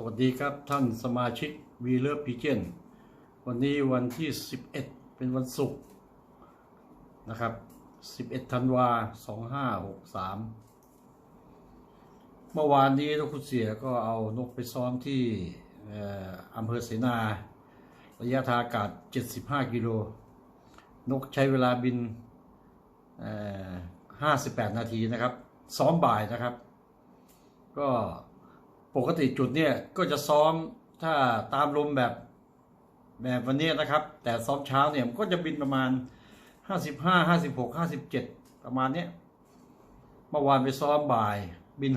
สวัสดีครับท่านสมาชิกวีเลอร์พีเจนวันนี้วันที่ 11 เป็นวันศุกร์นะครับ 11 ธันวา 2563 เมื่อวานนี้นกขุนเสียก็เอานกไปซ้อมที่ออำเภอเสนา ระยะทางอากาศ 75 กิโล นกใช้เวลาบิน 58 นาทีนะครับ ซ้อมบ่ายนะครับ ก็ ปกติจุดเนี่ยก็จะซ้อมถ้าตามลมแบบแบบวันนี้นะครับ แต่ซ้อมเช้าเนี่ยมันก็จะบินประมาณ 55 56 57 ประมาณเนี้ยเมื่อวานไปซ้อมบ่ายบิน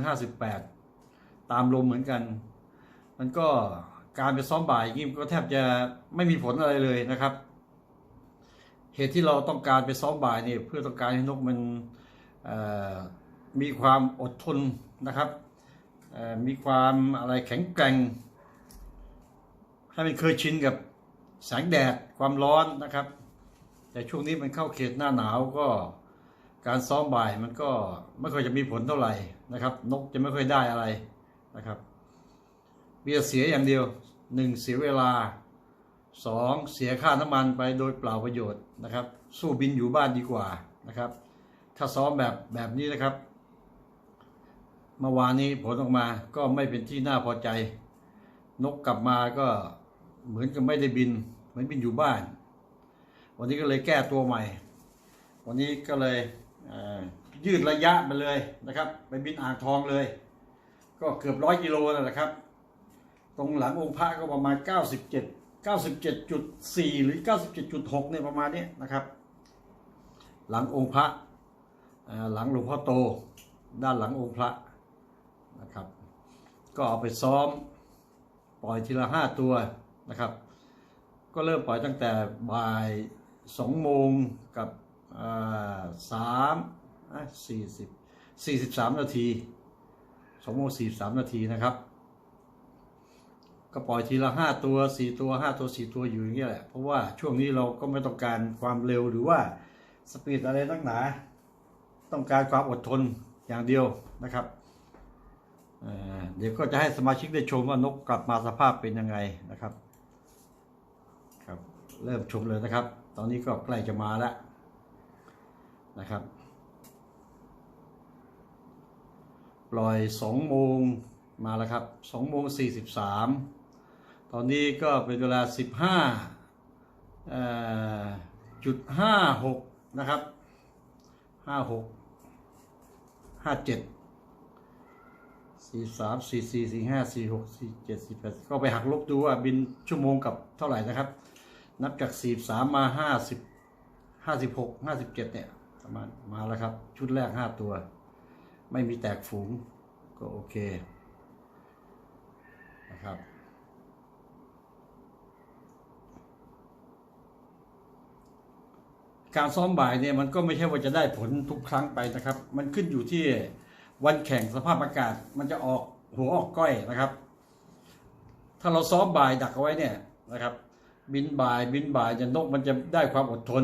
58 ตามลมเหมือนกัน มันก็การไปซ้อมบ่ายอย่งนี้มันก็แทบจะไม่มีผลอะไรเลยนะครับ เหตุที่เราต้องการไปซ้อมบ่ายเนี่ยเพื่อต้องการให้นกมันมีความอดทนนะครับ มีความอะไรแข็งแกร่ง ให้มันเคยชินกับแสงแดดความร้อนนะครับ แต่ช่วงนี้มันเข้าเขตหน้าหนาวก็การซ้อมบ่ายมันก็ไม่ค่อยจะมีผลเท่าไหร่นะครับ นกจะไม่ค่อยได้อะไรนะครับเบียเสียอย่างเดียวหนึ่งเสียเวลาสองเสียค่าน้ำมันไปโดยเปล่าประโยชน์นะครับ สู้บินอยู่บ้านดีกว่านะครับ ถ้าซ้อมแบบแบบนี้นะครับ เมื่อวานนี้ผลออกมาก็ไม่เป็นที่น่าพอใจ นกกลับมาก็เหมือนกับไม่ได้บิน เหมือนบินอยู่บ้าน วันนี้ก็เลยแก้ตัวใหม่ วันนี้ก็เลยยืดระยะไปเลยนะครับ ไปบินอ่างทองเลย ก็เกือบร้อยกิโลนั่นแหละครับ ตรงหลังองค์พระก็ประมาณ 97 97.4 หรือ 97.6เนี่ยประมาณนี้นะครับ หลังองค์พระหลังหลวงพ่อโต ด้านหลังองค์พระ นะครับ ก็เอาไปซ้อม ปล่อยทีละห้าตัวนะครับ ก็เริ่มปล่อยตั้งแต่บ่ายสองโมงกับสามสี่สิบสี่สิบสามนาทีสองโมงสี่สามนาทีนะครับ ก็ปล่อยทีละห้าตัวสี่ตัวห้าตัวสี่ตัวอยู่อย่างเงี้ยแหละ เพราะว่าช่วงนี้เราก็ไม่ต้องการความเร็วหรือว่าสปีดอะไรนักหนา ต้องการความอดทนอย่างเดียวนะครับ เดี๋ยวก็จะให้สมาชิกได้ชมว่านกกลับมาสภาพเป็นยังไงนะครับ ครับ เริ่มชมเลยนะครับ ตอนนี้ก็ใกล้จะมาแล้วนะครับ ปล่อยสองโมงมาแล้วครับสองโมงสี่สิบสามตอนนี้ก็เป็นเวลาสิบห้าจุดห้าหกนะครับห้าหกห้าเจ็ด สี่สามสี่สี่สี่ห้าสี่หกสี่เจ็ดสี่แปดก็ไปหักลบดูว่าบินชั่วโมงกับเท่าไหร่นะครับ นับจากสี่สามมาห้าสิบห้าสิบหกห้าสิบเจ็ดเนี่ยประมาณมาแล้วครับ ชุดแรกห้าตัว ไม่มีแตกฝูงก็โอเคนะครับการซ้อมบ่ายเนี่ยมันก็ไม่ใช่ว่าจะได้ผลทุกครั้งไปนะครับ มันขึ้นอยู่ที่ วันแข่งสภาพอากาศ มันจะออกหัวออกก้อยนะครับ ถ้าเราซ้อมบ่ายดักเอาไว้เนี่ยนะครับ บินบ่ายบินบ่ายจะนกมันจะได้ความอดทน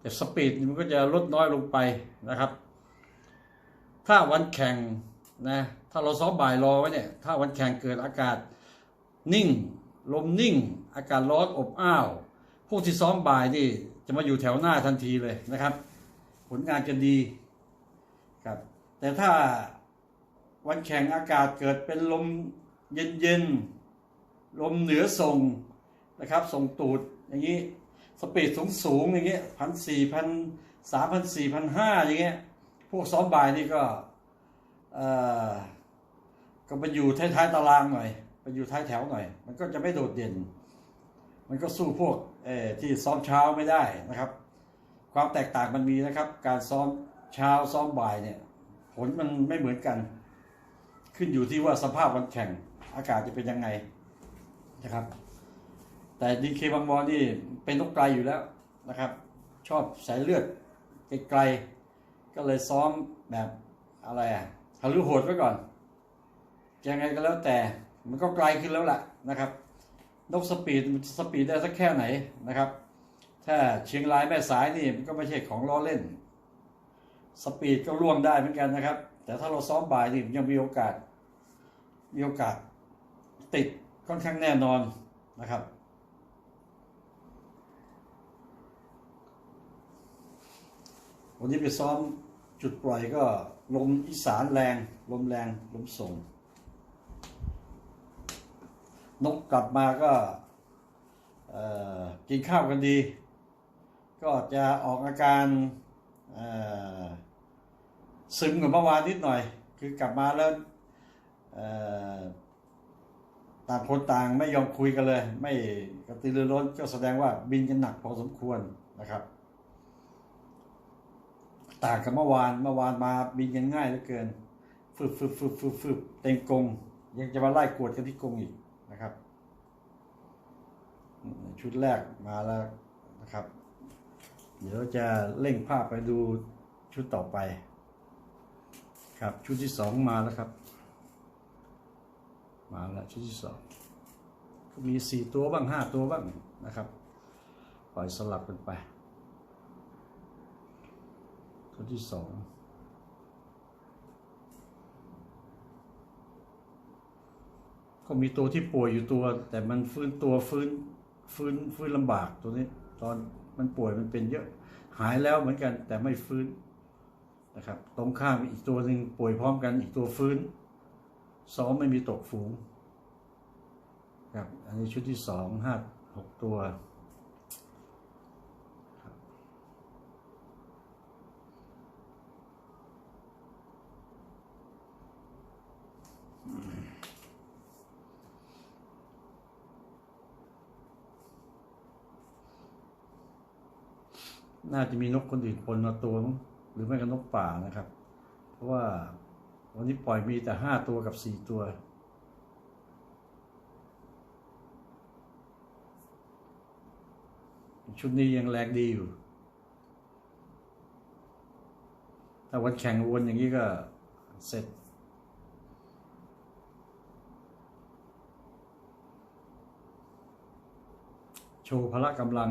แต่สปีดมันก็จะลดน้อยลงไปนะครับ ถ้าวันแข่งนะถ้าเราซ้อมบ่ายรอไว้เนี่ย ถ้าวันแข่งเกิดอากาศนิ่ง ลมนิ่ง อากาศร้อนอบอ้าวพวกที่ซ้อมบ่ายนี่จะมาอยู่แถวหน้าทันทีเลยนะครับ ผลงานจะดีครับ แต่ถ้าวันแข่งอากาศเกิดเป็นลมเย็นๆ ลมเหนือส่งนะครับส่งตูดอย่างนี้สปีดสูงสูงๆอย่างเงี้ยพันสี่พันสามพันสี่พันห้าอย่างเงี้ยพวกซ้อมบ่ายนี่ก็เอ่อก็ไปอยู่ท้ายๆตารางหน่อยไปอยู่ท้ายแถวหน่อย มันก็จะไม่โดดเด่น มันก็สู้พวกเอ่อที่ซ้อมเช้าไม่ได้นะครับ ความแตกต่างมันมีนะครับ การซ้อมเช้าซ้อมบ่ายเนี่ย ลมันไม่เหมือนกัน ขึ้นอยู่ที่ว่าสภาพวันแข่งอากาศจะเป็นยังไงนะครับ แต่ดีเคบางบอลนี่เป็นนกไกลอยู่แล้วนะครับ ชอบสายเลือดไกลๆก็เลยซ้อมแบบอะไรอะทะลุโหดไว้ก่อนยังไงก็แล้วแต่มันก็ไกลขึ้นแล้วล่ะนะครับนกสปีดมันสปีดได้สักแค่ไหนนะครับ ถ้าเชียงรายแม่สายนี่มันก็ไม่ใช่ของล้อเล่น สปีดก็ล่วงได้เหมือนกันนะครับ แต่ถ้าเราซ้อมบ่ายนี่ยังมีโอกาส มีโอกาสติดค่อนข้างแน่นอนนะครับวันนี้ไปซ้อมจุดปล่อยก็ลมอีสานแรง ลมแรงลมส่ง นกกลับมาก็กินข้าวกันดี ก็จะออกอาการอ ซึมกว่าเมื่อวานนิดหน่อย คือกลับมาแล้วต่างคนต่างไม่ยอมคุยกันเลย ไม่กระตือรือร้นก็แสดงว่าบินกันหนักพอสมควรนะครับ ต่างกับเมื่อวานเมื่อวานมาบินกันง่ายเหลือเกินฟึบฟึบฟึบฟึบฟึบเต็มกรงยังจะมาไล่กวดกันที่กรงอีกนะครับ ชุดแรกมาแล้วนะครับ เดี๋ยวจะเร่งภาพไปดูชุดต่อไป ครับชุดที่สองมาแล้วครับ มาแล้วชุดที่สองก็มีสี่ตัวบ้างห้าตัวบ้างนะครับ ปล่อยสลับกันไปชุดที่สองก็มีตัวที่ป่วยอยู่ตัว แต่มันฟื้นตัวฟื้นฟื้นฟื้นลำบากตัวนี้ ตอนมันป่วยมันเป็นเยอะหายแล้วเหมือนกันแต่ไม่ฟื้น นะครับ ตรงข้ามอีกตัวหนึ่งป่วยพร้อมกันอีกตัวฟื้นซ้อมไม่มีตกฝูงครับอันนี้ชุดที่สองห้าหกตัวน่าจะมีนกคนอื่นปนมาตัวมั้ง รือไม่ก็นกป่านะครับ เพราะว่าวันนี้ปล่อยมีแต่ห้าตัวกับสี่ตัว ชุดนี้ยังแรงดีอยู่ ถ้าวันแข่งวนอย่างนี้ก็เสร็จโชว์พละกำลัง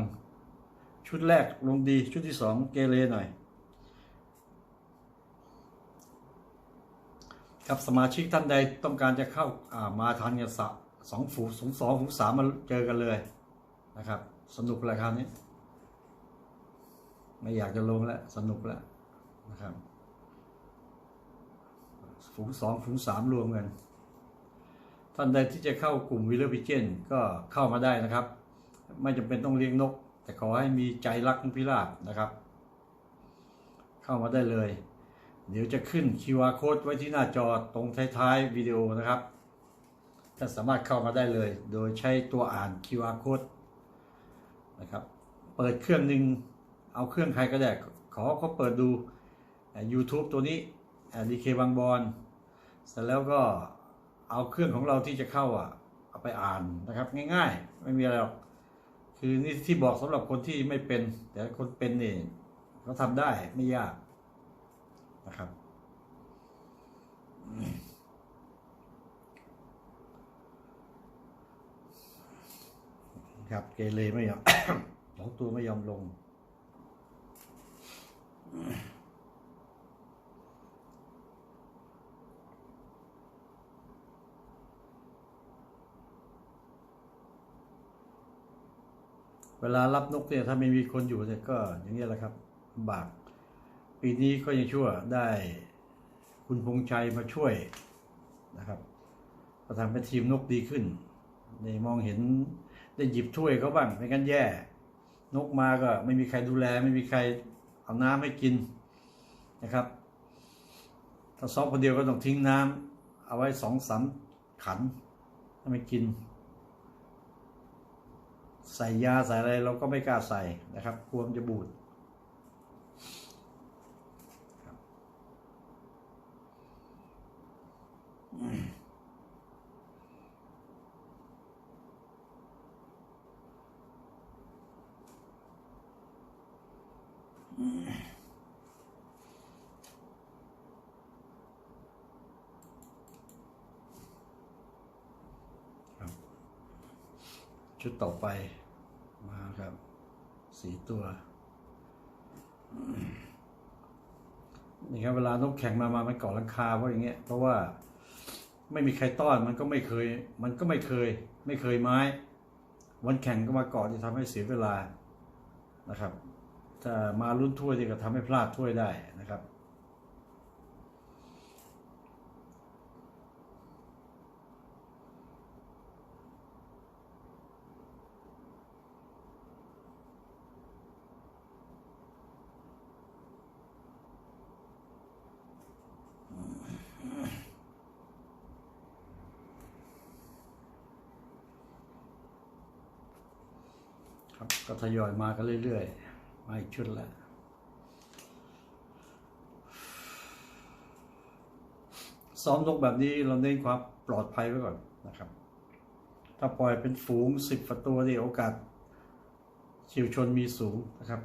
ชุดแรกลงดีชุดที่สองเกเรหน่อย ครับสมาชิกท่านใดต้องการจะเข้าามาทันกันสะสองฝูสองสองฝูสามมาเจอกันเลยนะครับ สนุกรายการนี้ ไม่อยากจะลงแล้วสนุกแล้วนะครับฝูงสองฝูงสามรวมกัน ท่านใดที่จะเข้ากลุ่มวิลเลอร์พิเจนก็เข้ามาได้นะครับ ไม่จำเป็นต้องเลี้ยงนก แต่ขอให้มีใจรักนกพิราบนะครับ เข้ามาได้เลย เดี๋ยวจะขึ้น QR code ไว้ที่หน้าจอตรงท้ายๆวิดีโอนะครับท่านสามารถเข้ามาได้เลย โดยใช้ตัวอ่าน QR code นะครับ เปิดเครื่องหนึ่งเอาเครื่องใครก็ได้ขอเขาเปิดดู YouTube ตัวนี้ดีเคบางบอนเสร็จแล้วก็เอาเครื่องของเราที่จะเข้าอะเอาไปอ่านนะครับ ง่ายๆ ไม่มีอะไรหรอกคือนี่ที่บอกสำหรับคนที่ไม่เป็น แต่คนเป็นนี่เขาทำได้ไม่ยาก นะครับ ครับเกเรไม่ยอมสองตัวไม่ยอมลง เวลารับนกเนี่ยถ้าไม่มีคนอยู่เนี่ยก็อย่างนี้แหละครับลำบาก ปีนี้ก็ยังชั่วได้คุณพงษ์ชัยมาช่วยนะครับก็ทำให้ทีมนกดีขึ้นในมองเห็นได้หยิบถ้วยเขาบ้างไม่งั้นแย่ นกมาก็ไม่มีใครดูแล ไม่มีใครเอาน้ำให้กินนะครับ ถ้าซ้อมคนเดียวก็ต้องทิ้งน้ำเอาไว้สองสามขันถ้าไม่กิน ใส่ยาใส่อะไรเราก็ไม่กล้าใส่นะครับกลัวมันจะบูดครับครับ ชุดต่อไปมาครับสี่ตัว นี่ครับเวลานกแข่งมามามันเกาะลังคาเพราะอย่างเงี้ยเพราะว่า ไม่มีใครต้อนมันก็ไม่เคย มันก็ไม่เคย ไม่เคยไม้ วันแข่งก็มาเกาะที่ทำให้เสียเวลานะครับถ้ามาลุ้นถ้วยที่ก็ทำให้พลาดถ้วยได้นะครับ ก็ทยอยมากันเรื่อยๆ มาอีกชุดละซ้อมนกแบบนี้เราเน้นความปลอดภัยไว้ก่อนนะครับ ถ้าปล่อยเป็นฝูงสิบตัวนี่โอกาสเฉียวชนมีสูงนะครับ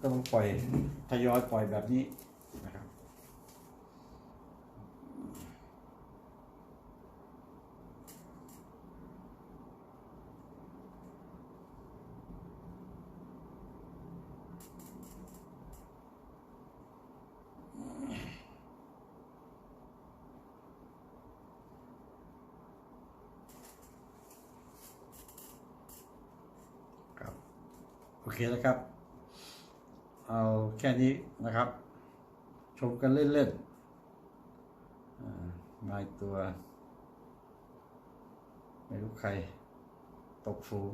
ก็ต้องปล่อยทยอยปล่อยแบบนี้นะครับ ครับโอ เคนะครับ เอาแค่นี้นะครับ ชมกันเล่นๆนายตัว ไม่รู้ใคร ตกฝูง